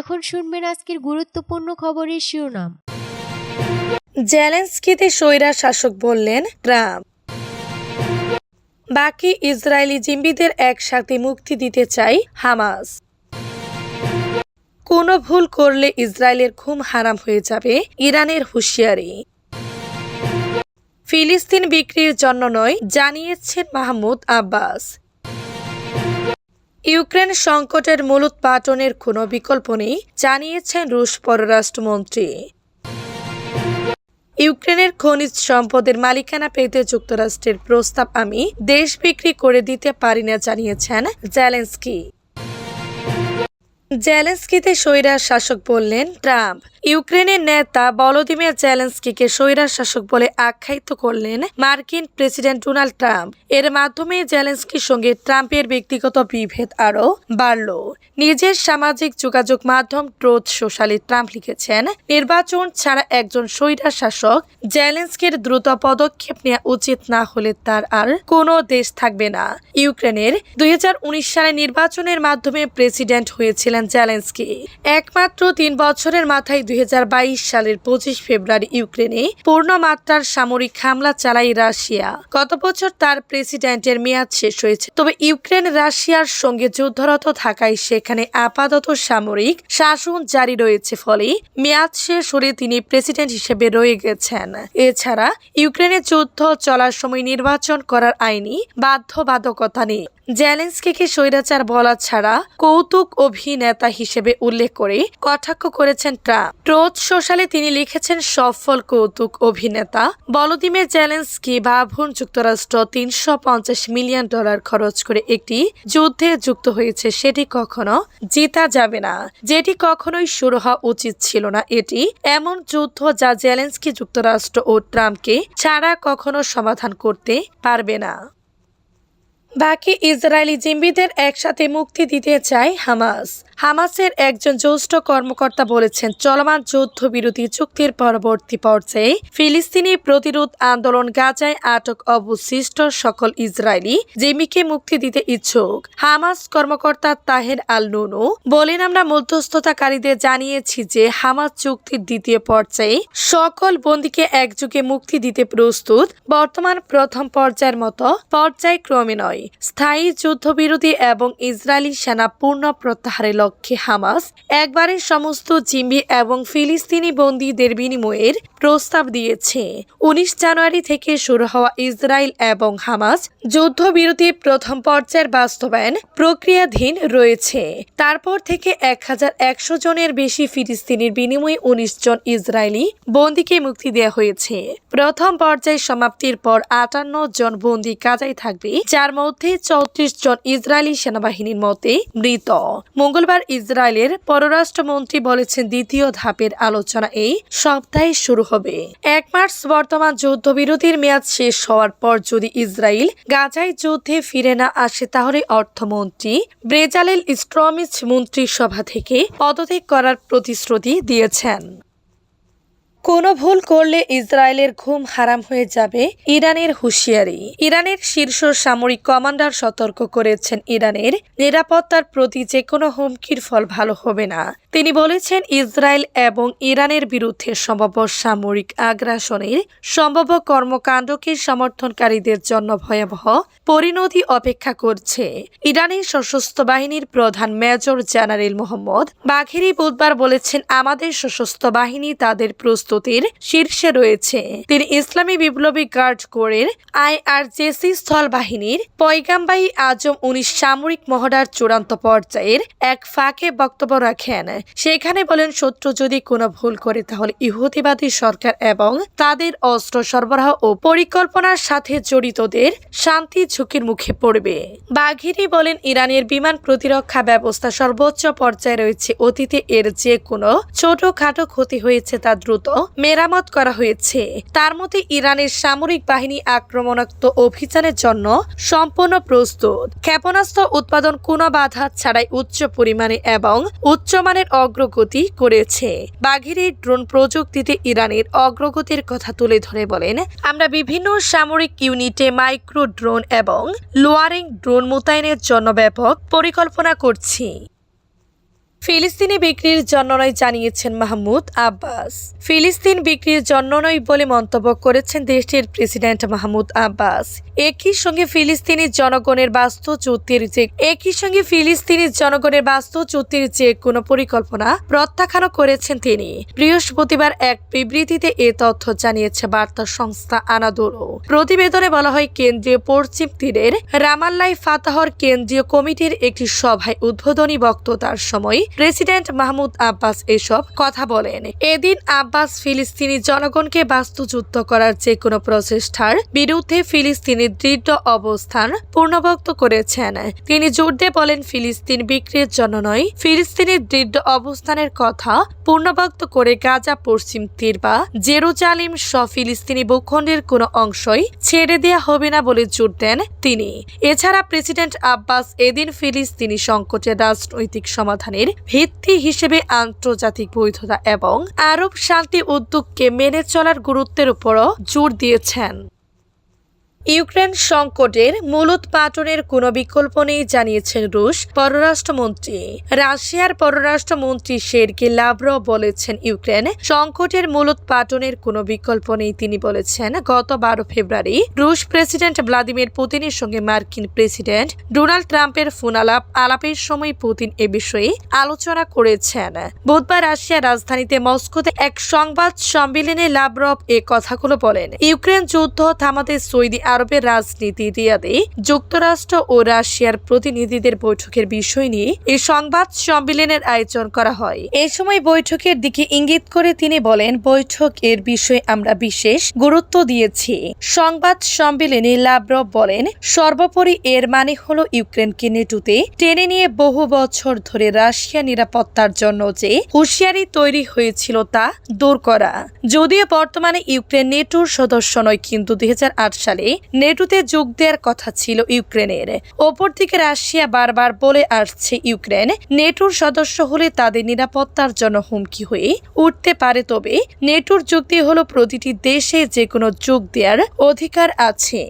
এখন শুনবেন আজকের গুরুত্বপূর্ণ খবরের শিরোনাম। জেলেন্সকিতে স্বৈরা শাসক বললেন, ট্রাম্প। বাকি ইসরায়েলি জিম্বিদের একসাথে মুক্তি দিতে চাই হামাস। কোনো ভুল করলে ইসরায়েলের ঘুম হারাম হয়ে যাবে ইরানের হুঁশিয়ারি। ফিলিস্তিন বিক্রির জন্য নয়, জানিয়েছেন মাহমুদ আব্বাস। ইউক্রেন সংকটের মূল উৎপাটনের কোনো বিকল্প নেই, জানিয়েছেন রুশ পররাষ্ট্রমন্ত্রী। ইউক্রেনের খনিজ সম্পদের মালিকানা পেতে যুক্তরাষ্ট্রের প্রস্তাব আমি দেশ বিক্রি করে দিতে পারি না, জানিয়েছেন জেলেন্সকি। জেলেন্সকিতে স্বৈরা শাসক বললেন, ট্রাম্প। ইউক্রেনের নেতা বলদিমির জেলেন্সকিকে স্বৈরা শাসক বলে আখ্যায়িত করলেন মার্কিন প্রেসিডেন্ট ডোনাল্ড ট্রাম্প। এর মাধ্যমে জেলেন্সকির সঙ্গে ট্রাম্পের ব্যক্তিগত বিভেদ আরও বাড়ল। নিজের সামাজিক যোগাযোগ মাধ্যম ট্রোথ সোশ্যালে ট্রাম্প লিখেছেন, নির্বাচন ছাড়া একজন স্বৈরা শাসক জেলেন্সকির দ্রুত পদক্ষেপ নেওয়া উচিত না হলে তার আর কোনো দেশ থাকবে না। ইউক্রেনের দুই হাজার উনিশ সালে নির্বাচনের মাধ্যমে প্রেসিডেন্ট হয়েছিলেন জেলেন্সকি। একমাত্র তিন বছরের মাথায় দুই হাজার বাইশ সালের পঁচিশ ফেব্রুয়ারি ইউক্রেনে পূর্ণমাত্রার সামরিক হামলা চালায় রাশিয়া। গত বছর তার প্রেসিডেন্টের মেয়াদ শেষ হয়েছে। তবে ইউক্রেন রাশিয়ার সঙ্গে যুদ্ধরত থাকায় সেখানে আপাতত সামরিক শাসন জারি রয়েছে ফলে মেয়াদ শেষ হলে তিনি প্রেসিডেন্ট হিসেবে রয়ে গেছেন। এছাড়া ইউক্রেনে যুদ্ধ চলার সময় নির্বাচন করার আইনি বাধ্যবাধকতা নেই। জেলেন্সকিকে স্বৈরাচার বলা ছাড়া কৌতুক অভিনেতা হিসেবে উল্লেখ করে কটাক্ষ করেছেন ট্রাম্প। ট্রোথ সোশ্যালে তিনি লিখেছেন, সফল কৌতুক অভিনেতা বলদিমের জেলেন্সকি ভাবুন, যুক্তরাষ্ট্র তিনশো পঞ্চাশ মিলিয়ন ডলার খরচ করে একটি যুদ্ধে যুক্ত হয়েছে, সেটি কখনো জিতা যাবে না। যেটি কখনোই শুরু হওয়া উচিত ছিল না এটি। এমন যুদ্ধ যা জেলেন্সকি, যুক্তরাষ্ট্র ও ট্রাম্পকে ছাড়া কখনো সমাধান করতে পারবে না। বাকি ইসরায়েলি জিম্বিদের একসাথে মুক্তি দিতে চায় হামাস। হামাসের একজন জ্যেষ্ঠ কর্মকর্তা বলেছেন, চলমান যুদ্ধবিরতি চুক্তির পরবর্তী পর্যায়ে ফিলিস্তিনি প্রতিরোধ আন্দোলন গাজায় আটক অবশিষ্ট সকল ইসরায়েলি জিম্মিকে মুক্তি দিতে ইচ্ছুক। হামাস কর্মকর্তা তাহের আল নুনু বলেন, আমরা মধ্যস্থতাকারীদের জানিয়েছি যে হামাস চুক্তির দ্বিতীয় পর্যায়ে সকল বন্দীকে একযোগে মুক্তি দিতে প্রস্তুত। বর্তমান প্রথম পর্যায়ের মতো পর্যায়ক্রমে নয়। স্থায়ী যুদ্ধবিরতি এবং ইসরায়েলি সেনা পূর্ণ প্রত্যাহারের লক্ষ্যে হামাস একবারে সমস্ত জিম্বি এবং ফিলিস্তিনি বন্দীদের বিনিময়ের প্রস্তাব দিয়েছে। উনিশ জানুয়ারি থেকে শুরু হওয়া ইসরায়েল এবং হামাস যুদ্ধবিরতির প্রথম পর্যায়ের বাস্তবায়ন প্রক্রিয়াধীন রয়েছে। তারপর থেকে এক হাজার একশো জনের বেশি ফিলিস্তিনির বিনিময়ে উনিশ জন ইসরায়েলি বন্দীকে মুক্তি দেওয়া হয়েছে। প্রথম পর্যায়ে সমাপ্তির পর আটান্ন জন বন্দী কাজায় থাকবে, যার মধ্যে চৌত্রিশ জন ইসরায়েলি সেনাবাহিনীর মতে মৃত। মঙ্গলবার ইসরায়েলের পররাষ্ট্রমন্ত্রী বলেছেন দ্বিতীয় ধাপের আলোচনা এই সপ্তাহে শুরু হবে। এক মার্চ বর্তমান যুদ্ধবিরতির মেয়াদ শেষ হওয়ার পর যদি ইসরায়েল গাজায় যুদ্ধে ফিরে না আসে, তাহলে অর্থমন্ত্রী ব্রেজালেল স্ট্রমিচ মন্ত্রিসভা থেকে পদত্যাগ করার প্রতিশ্রুতি দিয়েছেন। কোনো ভুল করলে ইসরায়েলের ঘুম হারাম হয়ে যাবে ইরানের হুঁশিয়ারি। ইরানের শীর্ষ সামরিক কমান্ডার সতর্ক করেছেন ইরানের। নিরাপত্তার প্রতি যে কোনো হুমকির ফল ভালো হবে না। তিনি বলেছেন, ইসরায়েল এবং ইরানের বিরুদ্ধে সম্ভাব্য সামরিক আগ্রাসনের সম্ভাব্য কর্মকাণ্ডকে সমর্থনকারীদের জন্য ভয়াবহ পরিণতি অপেক্ষা করছে। ইরানের সশস্ত্র বাহিনীর প্রধান মেজর জেনারেল মোহাম্মদ বাঘেরি বুধবার বলেছেন, আমাদের সশস্ত্র বাহিনী তাদের প্রস্তুতির শীর্ষে রয়েছে। তিনি ইসলামী বিপ্লবী গার্ড কোরের আইআরজেসি স্থল বাহিনীর পয়গামবাহী আজম উনিশ সামরিক মহড়ার চূড়ান্ত পর্যায়ের এক ফাঁকে বক্তব্য রাখেন। সেখানে বলেন, শত্রু যদি কোনো ভুল করে তাহলে ইহুদিবাদী সরকার এবং তাদের অস্ত্র সরবরাহ ও পরিকল্পনার সাথে জড়িতদের শান্তি ঝুঁকির মুখে পড়বে। বাঘিরি বলেন, ইরানের বিমান প্রতিরক্ষা ব্যবস্থা সর্বোচ্চ পর্যায়ে রয়েছে। অতীতে এর যে কোনো ছোটখাটো ক্ষতি হয়েছে তা দ্রুত মেরামত করা হয়েছে। তার মতে, ইরানের সামরিক বাহিনী আক্রমণাত্মক অভিযানের জন্য সম্পূর্ণ প্রস্তুত। ক্ষেপণাস্ত্র উৎপাদন কোনো বাধা ছাড়াই উচ্চ পরিমাণে এবং উচ্চমানের অগ্রগতি করেছে। বাঘিরি ড্রোন প্রযুক্তিতে ইরানের অগ্রগতির কথা তুলে ধরে বলেন, আমরা বিভিন্ন সামরিক ইউনিটে মাইক্রো ড্রোন এবং লোয়ারিং ড্রোন মোতায়েনের জন্য ব্যাপক পরিকল্পনা করছি। ফিলিস্তিনি বিক্রির জন্য নয় জানিয়েছেন মাহমুদ আব্বাস। ফিলিস্তিন বিক্রির জন্য নয় বলে মন্তব্য করেছেন দেশটির প্রেসিডেন্ট মাহমুদ আব্বাস। একই সঙ্গে ফিলিস্তিনি জনগণের বাস্তু চুক্তির যে একই সঙ্গে ফিলিস্তিনি জনগণের বাস্তু চুক্তির যে কোনো পরিকল্পনা প্রত্যাখ্যানও করেছেন তিনি। বৃহস্পতিবার এক বিবৃতিতে এ তথ্য জানিয়েছে বার্তা সংস্থা আনাদোলো প্রতিবেদনে বলা হয়, কেন্দ্রীয় পশ্চিম তীরের রামাল্লাই ফাতাহর কেন্দ্রীয় কমিটির একটি সভায় উদ্বোধনী বক্তৃতার সময় প্রেসিডেন্ট মাহমুদ আব্বাস এসব কথা বলেন। এদিন আব্বাস ফিলিস্তিনি জনগণকে বাস্তুচ্যুত করার যে কোনো প্রচেষ্টার বিরুদ্ধে ফিলিস্তিনের দৃঢ় অবস্থান পূর্ণবক্ত করেছেন। তিনি জোর দিয়ে বলেন, ফিলিস্তিন বিক্রির জন্য নয় ফিলিস্তিনের দৃঢ় অবস্থানের কথা পূর্ণবক্ত করে গাজা, পশ্চিম তীর বা জেরুজালিম সহ ফিলিস্তিনি ভূখণ্ডের কোনো অংশই ছেড়ে দেওয়া হবে না বলে জোর দেন তিনি। এছাড়া প্রেসিডেন্ট আব্বাস এদিন ফিলিস্তিনি সংকটের রাজনৈতিক সমাধানের ভিত্তি হিসেবে আন্তর্জাতিক বৈধতা এবং আরব শান্তি উদ্যোগকে মেনে চলার গুরুত্বের উপরও জোর দিয়েছেন। ইউক্রেন সংকটের মূলোৎপাটনের কোনো বিকল্প নেই, জানিয়েছেন রুশ পররাষ্ট্রমন্ত্রী। রাশিয়ার পররাষ্ট্রমন্ত্রী সের্গি লাভরভ বলেছেন, ইউক্রেন সংকটের মূলোৎপাটনের কোনো বিকল্প নেই, তিনি বলেছেন। গত বারো ফেব্রুয়ারি রুশ প্রেসিডেন্ট ভ্লাদিমির পুতিনের সঙ্গে মার্কিন প্রেসিডেন্ট ডোনাল্ড ট্রাম্পের ফোন আলাপ আলাপের সময় পুতিন এ বিষয়ে আলোচনা করেছেন। বুধবার রাশিয়ার রাজধানীতে মস্কোতে এক সংবাদ সম্মেলনে লাভরভ এ কথাগুলো বলেন। ইউক্রেন যুদ্ধ থামাতে সৌদি আরবের রাজনীতি রিয়াদে যুক্তরাষ্ট্র ও রাশিয়ার প্রতিনিধিদের বৈঠকের বিষয় নিয়ে এই সংবাদ সম্মেলনের আয়োজন করা হয়। এ সময় বৈঠকের দিকে ইঙ্গিত করে তিনি বলেন, বৈঠক এর বিষয়ে আমরা বিশেষ গুরুত্ব দিয়েছি। সংবাদ সম্মেলনে লাভরভ বলেন, সর্বোপরি এর মানে হলো ইউক্রেনকে নেটুতে টেনে নিয়ে বহু বছর ধরে রাশিয়া নিরাপত্তার জন্য যে হুঁশিয়ারি তৈরি হয়েছিল তা দূর করা। যদিও বর্তমানে ইউক্রেন নেটোর সদস্য নয়, কিন্তু দুই হাজার আট সালে নেটোতে যোগ দেওয়ার কথা ছিল ইউক্রেনের। ওপর থেকে রাশিয়া বারবার বলে আসছে ইউক্রেন, নেটুর সদস্য হলে তাদের নিরাপত্তার জন্য হুমকি হয়ে উঠতে পারে, তবে নেটুর যুক্তি হলো প্রতিটি দেশে যে কোনো যোগ দেওয়ার অধিকার আছে।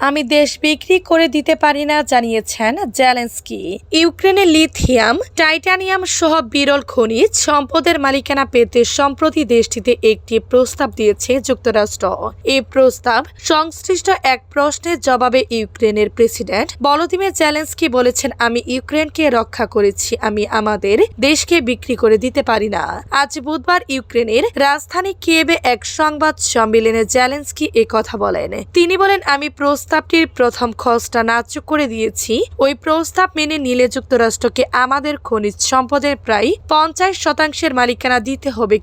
আমি দেশ বিক্রি করে দিতে পারি না, জানিয়েছেন জেলেন্সকি। ইউক্রেনে লিথিয়াম, টাইটানিয়াম সহ বিরল খনিজ সম্পদের মালিকানা পেতে সম্প্রতি দেশটিতে একটি প্রস্তাব দিয়েছে যুক্তরাষ্ট্র। এই প্রস্তাব সংশ্লিষ্ট এক প্রশ্নের জবাবে ইউক্রেনের প্রেসিডেন্ট বলদিমির জেলেন্সকি বলেছেন, আমি ইউক্রেনকে রক্ষা করেছি, আমি আমাদের দেশকে বিক্রি করে দিতে পারি না। আজ বুধবার ইউক্রেনের রাজধানী কিয়েবে এক সংবাদ সম্মেলনে জেলেন্সকি এ কথা বলেন। তিনি বলেন, আমি প্রস্তাবটির প্রথম খসটা নাচ করে দিয়েছি। ওই প্রস্তাব মেনে নিলে যুক্তরাষ্ট্রকে আমাদের খনিজ সম্পদের প্রায় পঞ্চাশ শতাংশের মালিকানা দিতে হবে